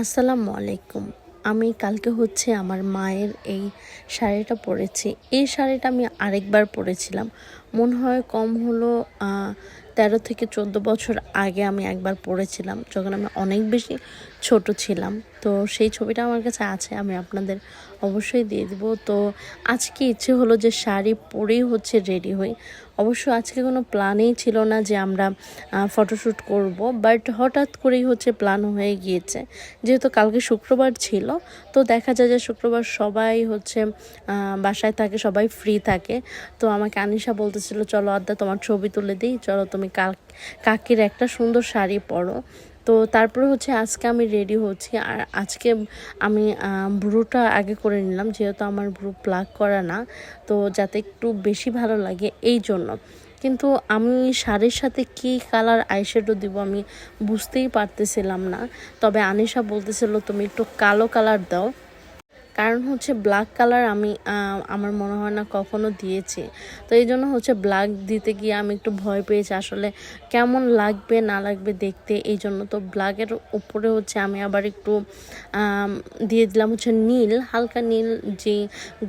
আসসালামু আলাইকুম। আমি কালকে হচ্ছে আমার মায়ের এই শাড়িটা পরেছি। এই শাড়িটা আমি আরেকবার পরেছিলাম। মনে হয় কম হলো তেরো থেকে চোদ্দ বছর আগে আমি একবার পরেছিলাম যখন আমি অনেক বেশি ছোট ছিলাম। তো সেই ছবিটা আমার কাছে আছে, আমি আপনাদের অবশ্যই দিয়ে দিব। তো আজকে ইচ্ছে হলো যে শাড়ি পরেই হচ্ছে রেডি হই। অবশ্য আজকে কোনো প্ল্যানেই ছিল না যে আমরা ফটোশ্যুট করব, বাট হঠাৎ করেই হচ্ছে প্ল্যান হয়ে গিয়েছে। যেহেতু কালকে শুক্রবার ছিল, তো দেখা যায় যে শুক্রবার সবাই হচ্ছে বাসায় থাকে, সবাই ফ্রি থাকে। তো আমাকে আনিশা বলতেছিল চলো আদ্দা তোমার ছবি তুলে দিই। চলো তুমি কাকির একটা সুন্দর শাড়ি পরো। তো তারপরে হচ্ছে আজকে আমি রেডি হচ্ছি। আর আজকে আমি ব্রুটা আগে করে নিলাম, যেহেতু আমার ব্রু প্লাগ করা না। তো যাতে একটু বেশি ভালো লাগে এই জন্য। কিন্তু আমি শাড়ির সাথে কি কালার আইশ্যাডো দিব আমি বুঝতেই পারতেছিলাম না। তবে আনিশা বলতেছিল, তুমি একটু কালো কালার দাও। কারণ হচ্ছে ব্ল্যাক কালার আমি আমার মনে হয় না কখনো দিয়েছি। তো এই জন্য হচ্ছে ব্ল্যাক দিতে গিয়ে আমি একটু ভয় পেয়েছি আসলে কেমন লাগবে, না লাগবে দেখতে। এই জন্য তো ব্ল্যাকের উপরে হচ্ছে আমি আবার একটু দিয়ে দিলাম হচ্ছে নীল, হালকা নীল যে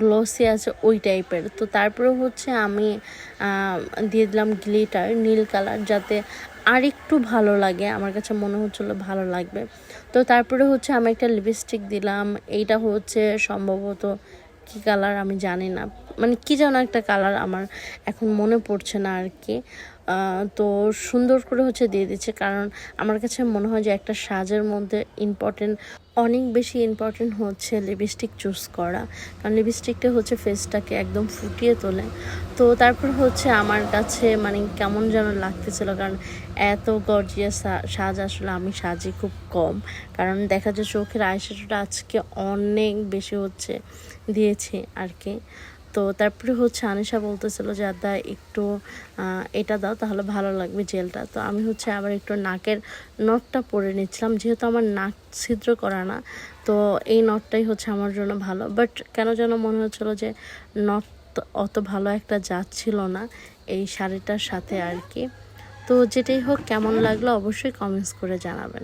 গ্লসি আছে ওই টাইপের তো তারপরে হচ্ছে আমি দিয়ে দিলাম গ্লিটার নীল কালার যাতে আর একটু ভালো লাগে, আমার কাছে মনে হচ্ছিল ভালো লাগবে। তো তারপরে হচ্ছে আমি একটা লিপস্টিক দিলাম, এইটা হচ্ছে সম্ভবত কি কালার আমি জানি না। মানে কি যেন একটা কালার আমার এখন মনে পড়ছে না আর কি। তো সুন্দর করে হচ্ছে দিয়ে দিচ্ছে, কারণ আমার কাছে মনে হয় যে একটা সাজের মধ্যে ইম্পর্টেন্ট অনেক বেশি ইম্পর্টেন্ট হচ্ছে লিপস্টিক চুজ করা। কারণ লিপস্টিকটা হচ্ছে ফেসটাকে একদম ফুটিয়ে তোলে। তো তারপর হচ্ছে আমার কাছে মানে কেমন যেন লাগতেছিল, কারণ এত গর্জিয়াস সাজ আসলে আমি সাজি খুব কম। কারণ দেখা যায় চোখের আইশ্যাডোটা আজকে অনেক বেশি হচ্ছে দিয়েছি আর কি। তো তারপরে হচ্ছে আনিশা বলতেছিল যে, আদা, একটু এটা দাও, তাহলে ভালো লাগবে জেলটা। তো আমি হচ্ছে আবার একটু নাকের নটটা পরে নিচ্ছিলাম, যেহেতু আমার নাক ছিদ্র করা না, তো এই নটটাই হচ্ছে আমার জন্য ভালো। বাট কেন যেন মনে হচ্ছিল যে নট অত ভালো একটা যাচ্ছিল না এই শাড়িটার সাথে আর কি। তো যেটাই হোক, কেমন লাগল অবশ্যই কমেন্টস করে জানাবেন।